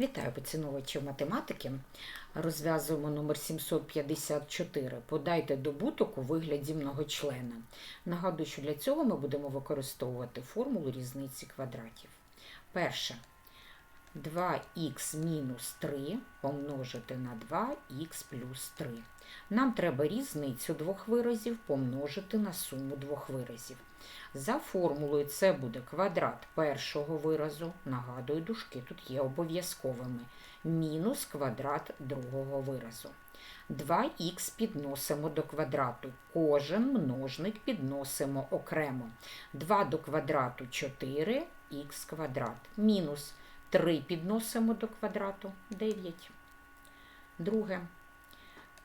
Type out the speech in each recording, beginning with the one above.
Вітаю поціновувачів математики. Розв'язуємо номер 754. Подайте добуток у вигляді многочлена. Нагадую, що для цього ми будемо використовувати формулу різниці квадратів. Перше. 2х мінус 3 помножити на 2х плюс 3. Нам треба різницю двох виразів помножити на суму двох виразів. За формулою це буде квадрат першого виразу, нагадую, дужки тут є обов'язковими, мінус квадрат другого виразу. 2х підносимо до квадрату. Кожен множник підносимо окремо. 2 до квадрату 4х квадрат. Мінус 3 підносимо до квадрату 9. Друге.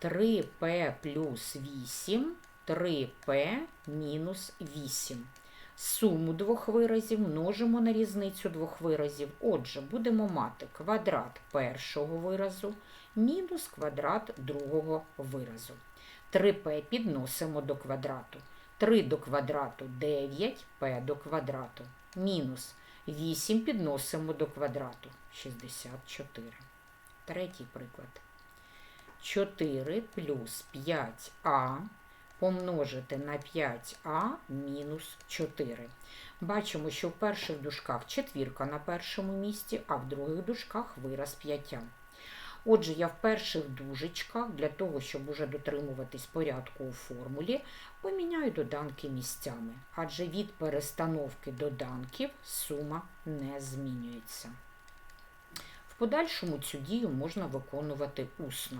3p плюс 8, 3p мінус 8. Суму двох виразів множимо на різницю двох виразів. Отже, будемо мати квадрат першого виразу мінус квадрат другого виразу. 3p підносимо до квадрату. 3 до квадрату 9, p до квадрату. Мінус 8 підносимо до квадрату 64. Третій приклад. 4 плюс 5а помножити на 5а мінус 4. Бачимо, що в перших дужках четвірка на першому місці, а в других дужках вираз 5. Отже, я в перших дужечках, для того, щоб уже дотримуватись порядку у формулі, поміняю доданки місцями, адже від перестановки доданків сума не змінюється. В подальшому цю дію можна виконувати усно.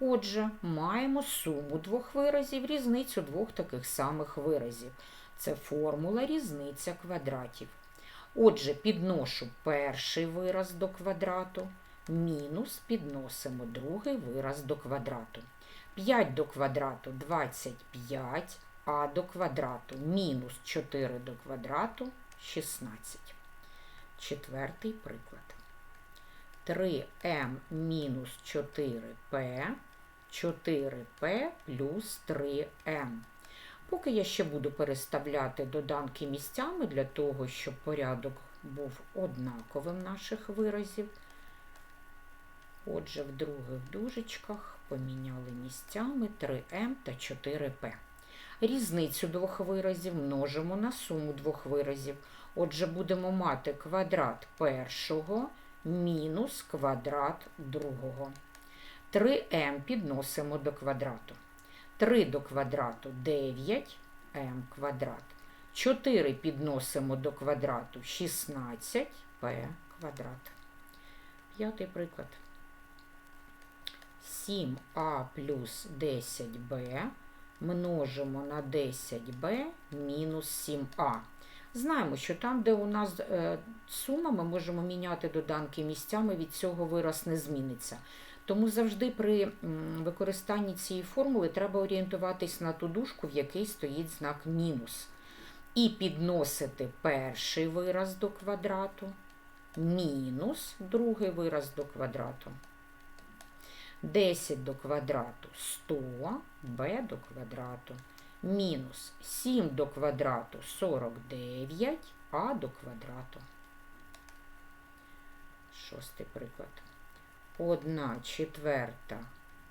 Отже, маємо суму двох виразів, різницю двох таких самих виразів. Це формула різниця квадратів. Отже, підношу перший вираз до квадрату, мінус підносимо другий вираз до квадрату. 5 до квадрату 25, а до квадрату мінус 4 до квадрату 16. Четвертий приклад. 3m мінус 4p, 4p плюс 3m. Поки я ще буду переставляти доданки місцями для того, щоб порядок був однаковим наших виразів. Отже, в других дужечках поміняли місцями 3m та 4p. Різницю двох виразів множимо на суму двох виразів. Отже, будемо мати квадрат першого мінус квадрат другого. 3m підносимо до квадрату. 3 до квадрату 9 m квадрат. 4 підносимо до квадрату 16 p квадрат. П'ятий приклад. 7а плюс 10b множимо на 10b мінус 7а. Знаємо, що там, де у нас е, сума, ми можемо міняти доданки місцями, від цього вираз не зміниться. Тому завжди при використанні цієї формули треба орієнтуватись на ту дужку, в якій стоїть знак мінус. І підносити перший вираз до квадрату, мінус другий вираз до квадрату. 10 до квадрату 100, b до квадрату мінус 7 до квадрату 49, а до квадрату. Шостий приклад. 1 четверта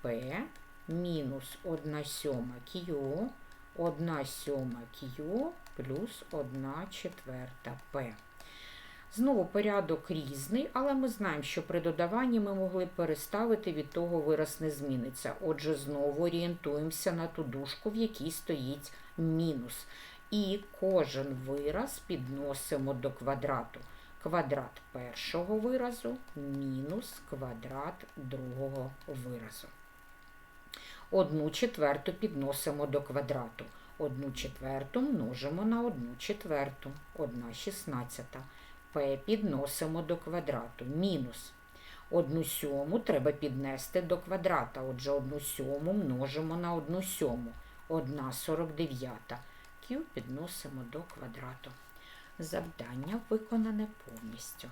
P мінус 1 сьома Q, 1 сьома Q плюс 1 четверта P. Знову порядок різний, але ми знаємо, що при додаванні ми могли переставити, від того вираз не зміниться. Отже, знову орієнтуємося на ту дужку, в якій стоїть мінус. І кожен вираз підносимо до квадрату. Квадрат першого виразу мінус квадрат другого виразу. Одну четверту підносимо до квадрату. Одну четверту множимо на одну четверту, одна шістнадцята. Підносимо до квадрату. Мінус. Одну сьому треба піднести до квадрата. Отже, одну сьому множимо на одну сьому. Одна сорок дев'ята. Q підносимо до квадрату. Завдання виконане повністю.